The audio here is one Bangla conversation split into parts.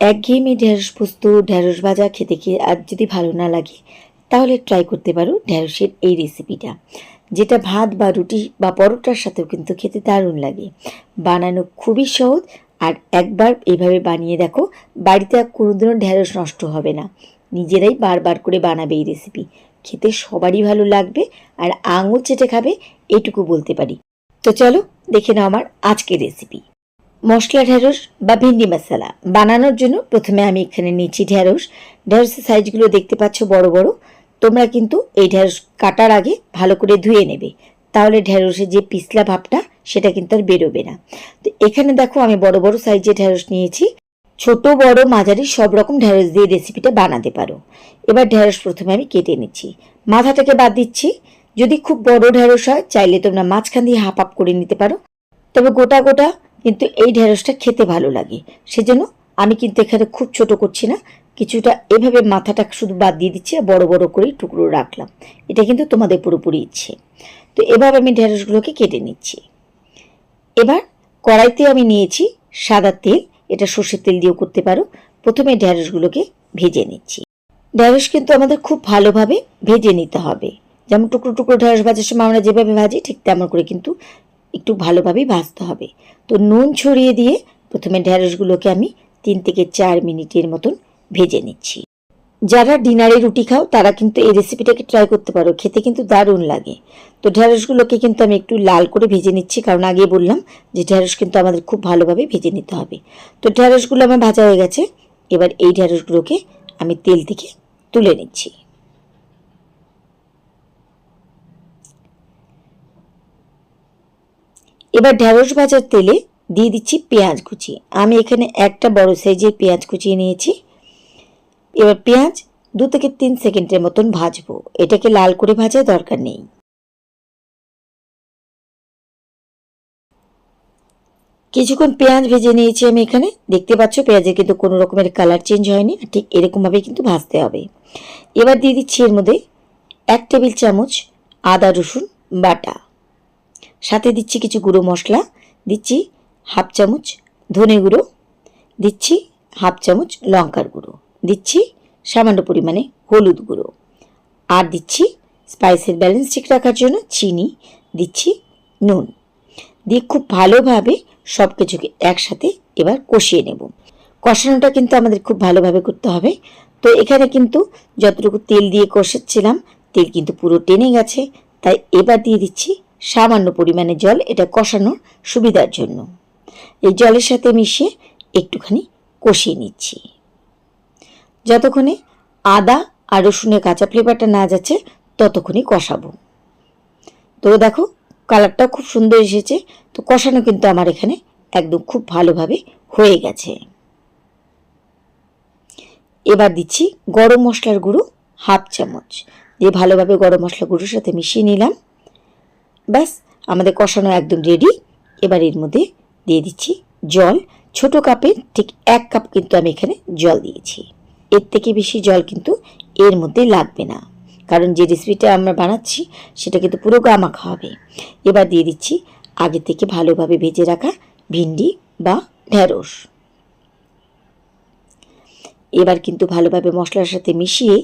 একঘেয়েমি ঢেঁড়স পোস্ত, ঢেঁড়স ভাজা খেতে খেয়ে আর যদি ভালো না লাগে, তাহলে ট্রাই করতে পারো ঢেঁড়সের এই রেসিপিটা যেটা ভাত বা রুটি বা পরোটার সাথেও কিন্তু খেতে দারুণ লাগে। বানানো খুবই সহজ আর একবার এইভাবে বানিয়ে দেখো, বাড়িতে আর কোনোদিনও ঢেঁড়স নষ্ট হবে না। নিজেরাই বারবার করে বানাবে এই রেসিপি খেতে সবারই ভালো লাগবে আর আঙুল চেটে খাবে, এটুকু বলতে পারি। তো চলো দেখে নাও আমার আজকের রেসিপি মশলা ঢেঁড়স বা ভিন্ডি মশলা বানানোর জন্য প্রথমে আমি এখানে নিচ্ছি ঢেঁড়স। ঢেঁড়সের সাইজগুলো দেখতে পাচ্ছ বড় বড়। তোমরা কিন্তু এই ঢেঁড়স কাটার আগে ভালো করে ধুয়ে নেবে। তাহলে ঢেঁড়সের যে পিছলা ভাবটা, সেটা কিন্তু আর বেরোবে না। তো এখানে দেখো আমি বড় বড় সাইজের ঢেঁড়স নিয়েছি। ছোট, বড়, মাঝারি সব রকম ঢেঁড়স দিয়ে রেসিপিটা বানাতে পারো। এবার ঢেঁড়স প্রথমে আমি কেটে নিচ্ছি। মাথাটাকে বাদ দিচ্ছি। যদি খুব বড় ঢেঁড়স হয়, চাইলে তোমরা মাঝখান দিয়ে হাফ আপ করে নিতে পারো। তবে গোটা গোটা কিন্তু এই ঢেঁড়সটা খেতে ভালো লাগে। সেজন্য আমি কিন্তু এখানে খুব ছোট করছি না, কিছুটা এভাবে মাথাটা শুধু বাদ দিয়ে দিচ্ছি আর বড় বড় করেই টুকরো রাখলাম। এটা কিন্তু তোমাদের পুরোপুরি ইচ্ছে। তো এভাবে আমি ঢেঁড়সগুলোকে কেটে নিচ্ছি। এবার কড়াইতে আমি নিয়েছি সাদা তেল, এটা সর্ষের তেল দিয়েও করতে পারো। প্রথমে ঢেঁড়সগুলোকে ভেজে নিচ্ছি। ঢেঁড়স কিন্তু আমাদের খুব ভালোভাবে ভেজে নিতে হবে। যেমন টুকরো টুকরো ঢেঁড়স ভাজার সময় আমরা যেভাবে ভাজি ঠিক তেমন করে কিন্তু একটু ভালোভাবেই ভাজতে হবে। তো নুন ছড়িয়ে দিয়ে প্রথমে ঢেঁড়সগুলোকে আমি তিন থেকে চার মিনিটের মতন ভেজে নিচ্ছি। যারা ডিনারে রুটি খাও, তারা কিন্তু এই রেসিপিটাকে ট্রাই করতে পারো। খেতে কিন্তু দারুণ লাগে। তো ঢেঁড়সগুলোকে কিন্তু আমি একটু লাল করে ভেজে নিচ্ছি, কারণ আগে বললাম যে ঢেঁড়স কিন্তু আমাদের খুব ভালোভাবে ভেজে নিতে হবে। তো ঢেঁড়সগুলো আমার ভাজা হয়ে গেছে। এবার এই ঢেঁড়সগুলোকে আমি তেল থেকে তুলে নিচ্ছি। এবার ঢেঁড়স ভাজার তেলে দিয়ে দিচ্ছি পেঁয়াজ কুচি। আমি এখানে একটা বড় সাইজের পেঁয়াজ কুচিয়ে নিয়েছি। এবার পেঁয়াজ দু থেকে তিন সেকেন্ডের মতন ভাজবো। এটাকে লাল করে ভাজার দরকার নেই। কিছুক্ষণ পেঁয়াজ ভেজে নিয়েছি আমি এখানে। দেখতে পাচ্ছ পেঁয়াজের কিন্তু কোনো রকমের কালার চেঞ্জ হয়নি ঠিক এরকমভাবে কিন্তু ভাজতে হবে। এবার দিয়ে দিচ্ছি এর মধ্যে এক টেবিল চামচ আদা রসুন বাটা। সাথে দিচ্ছি কিছু গুঁড়ো মশলা, দিচ্ছি হাফ চামচ ধনে গুঁড়ো, দিচ্ছি হাফ চামচ লঙ্কার গুঁড়ো, দিচ্ছি সামান্য পরিমাণে হলুদ গুঁড়ো। আর দিচ্ছি স্পাইসের ব্যালেন্স ঠিক রাখার জন্য চিনি, দিচ্ছি নুন। দিয়ে খুব ভালোভাবে সব কিছুকে একসাথে এবার কষিয়ে নেব। কষানোটা কিন্তু আমাদের খুব ভালোভাবে করতে হবে। তো এখানে কিন্তু যতটুকু তেল দিয়ে কষাচ্ছিলাম, তেল কিন্তু পুরো টেনে গেছে। তাই এবার দিয়ে দিচ্ছি সামান্য পরিমাণে জল এটা কষানোর সুবিধার জন্য। এই জলের সাথে মিশিয়ে একটুখানি কষিয়ে নিচ্ছি। যতক্ষণে আদা আর রসুনের কাঁচা ফ্লেভারটা না যাচ্ছে ততক্ষণই কষাবো। তো দেখো কালারটাও খুব সুন্দর এসেছে। তো কষানো কিন্তু আমার এখানে একদম খুব ভালোভাবে হয়ে গেছে। এবার দিচ্ছি গরম মশলার গুঁড়ো হাফ চামচ। দিয়ে ভালোভাবে গরম মশলা গুঁড়োর সাথে মিশিয়ে নিলাম। ব্যাস, আমাদের কষানো একদম রেডি এবার এর মধ্যে দিয়ে দিচ্ছি জল। ছোট কাপের ঠিক এক কাপ কিন্তু আমি এখানে জল দিয়েছি। এর থেকে বেশি জল কিন্তু এর মধ্যে লাগবে না। কারণ যে রেসিপিটা আমরা বানাচ্ছি, সেটা কিন্তু পুরো গামাখা হবে। এবার দিয়ে দিচ্ছি আগে থেকে ভালোভাবে ভেজে রাখা ভিন্ডি বা ঢেঁড়স। এবার কিন্তু ভালোভাবে মশলার সাথে মিশিয়ে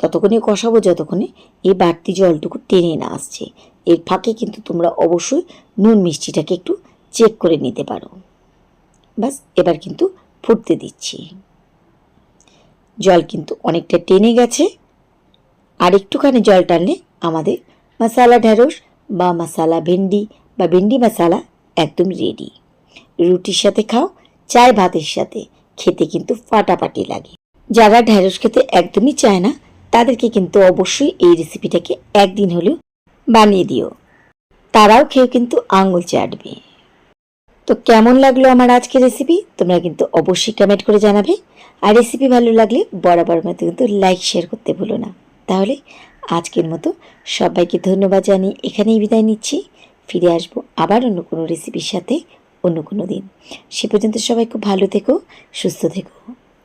ততক্ষণে কষাবো, যতক্ষণে এই বাড়তি জলটুকু টেনে না আসছে। এর ফাঁকে কিন্তু তোমরা অবশ্যই নুন মিষ্টিটাকে একটু চেক করে নিতে পারো। বাস এবার কিন্তু ফুটতে দিচ্ছি। জল কিন্তু অনেকটা টেনে গেছে। আর একটুখানি জল টানলে আমাদের মশালা ঢেঁড়স বা মশালা ভেন্ডি বা ভেন্ডি মশালা একদম রেডি রুটির সাথে খাও চায় ভাতের সাথে, খেতে কিন্তু ফাটাফাটি লাগে। যারা ঢেঁড়স খেতে একদমই চায় না, তাদেরকে কিন্তু অবশ্যই এই রেসিপিটাকে একদিন হলেও বানিয়ে দিও। তারাও খেয়ে কিন্তু আঙুল চাটবে। তো কেমন লাগল আমার আজকের রেসিপি তোমরা কিন্তু অবশ্যই কমেন্ট করে জানাবে। আর রেসিপি ভালো লাগলে বরাবর মতো কিন্তু লাইক শেয়ার করতে ভুলো না। তাহলে আজকের মতো সবাইকে ধন্যবাদ জানিয়ে এখানেই বিদায় নিচ্ছি। ফিরে আসব আবার অন্য কোনো রেসিপির সাথে অন্য কোনো দিন। সে পর্যন্ত সবাই খুব ভালো থেকো, সুস্থ থেকো।